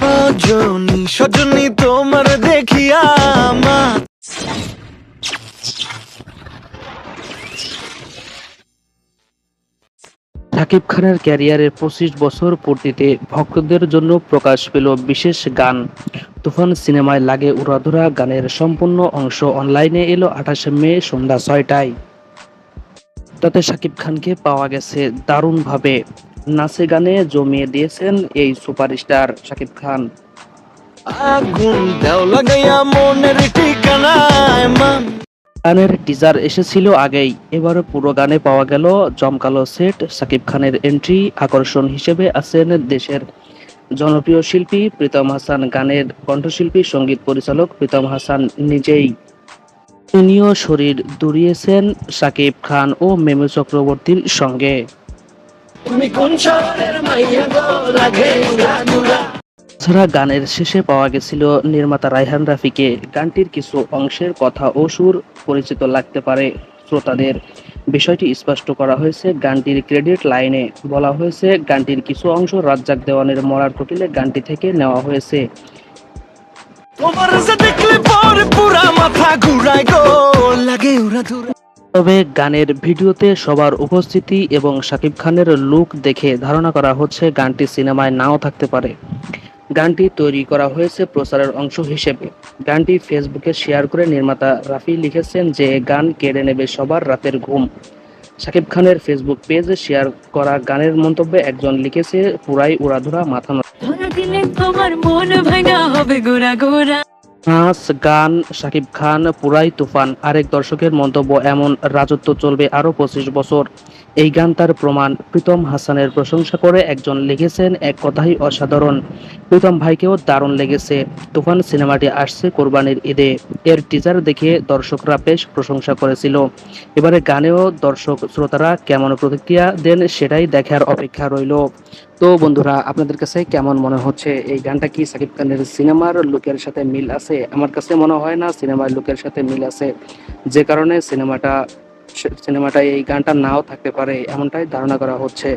সজনী সজনী তোমার দেখিয়া শাকিব খানের ক্যারিয়ারের পঁচিশ বছর পূর্তিতে ভক্তদের জন্য প্রকাশ পেল বিশেষ গান। তুফান সিনেমায় লাগে উড়াধুরা গানের সম্পূর্ণ অংশ। অনলাইনে এলো আঠাশে মে সন্ধ্যা ছয়টায়। তাতে শাকিব খানকে পাওয়া গেছে দারুণভাবে। নাচে গানে জমিয়ে দিয়েছেন এই সুপারস্টার শাকিব খান। আগুন দেও লাগাইয়া মনের ঠিকানায় গানের টিজার এসেছিল আগেই এবার পুরো গানে পাওয়া গেল জমকালো সেট সাকিব খানের এন্ট্রি আকর্ষণ হিসেবে আছেন দেশের জনপ্রিয় শিল্পী প্রীতম হাসান। গানের কণ্ঠশিল্পী সংগীত পরিচালক প্রীতম হাসান নিজেই। তিনিও শরীর দুড়িয়েছেন সাকিব খান ও মেমু চক্রবর্তীর সঙ্গে। তুমি কোন শহরের মাইয়া গো লাগে উড়াধুরা এছাড়া গানের শেষে পাওয়া গেছিল নির্মাতা রায়হান রাফিকে। গানটির কিছু অংশের কথা ও সুর পরিচিত লাগতে পারে শ্রোতাদের। বিষয়টি স্পষ্ট করা হয়েছে গানটির ক্রেডিট লাইনে বলা হয়েছে গানটির কিছু অংশ রাজ্জাক দেওয়ানের মরার কোটিলে গানটি থেকে নেওয়া হয়েছে। তোমার দেখলে পরে পুরা মাথা ঘুরায় গো লাগে তবে গানের ভিডিওতে সবার উপস্থিতি এবং শাকিব খানের লুক দেখে ধারণা করা হচ্ছে গানটি সিনেমায় নাও থাকতে পারে। গানটি তৈরি করা হয়েছে প্রচারের অংশ হিসেবে। গানটি ফেসবুকে শেয়ার করে নির্মাতা রাফি লিখেছেন যে, গান কেড়ে নেবে সবার রাতের ঘুম। শাকিব খানের ফেসবুক পেজে শেয়ার করা গানের মন্তব্যে একজন লিখেছে, পুরাই উড়াধুরা মাথা তোমার মন ভাঙা হবে গোরা গোরা নাচ, গান, শাকিব খান, পুরাই তুফান। আরেক দর্শকের মন্তব্য, এমন রাজত্ব চলবে আরও পঁচিশ বছর। এই গান তার প্রমাণ। প্রীতম হাসানের প্রশংসা করে একজন লিখেছেন, এক কথাই অসাধারণ। প্রীতম ভাইকেও দারুণ লেগেছে। তুফান সিনেমাটি আসছে কোরবানির ঈদে। এর টিজার দেখে দর্শকরা বেশ প্রশংসা করেছিল। এবারে গানেও দর্শক শ্রোতারা কেমন প্রতিক্রিয়া দেন সেটাই দেখার অপেক্ষা রইল। তো বন্ধুরা, আপনাদের কাছে কেমন মনে হচ্ছে? এই গানটা কি সাকিব খানের সিনেমার লুকের সাথে মিল আছে? আমার কাছে মনে হয় না সিনেমার লুকের সাথে মিল আছে। যে কারণে সিনেমাটা সিনেমাটা এই গানটা নাও থাকতে পারে এমনটাই ধারণা করা হচ্ছে।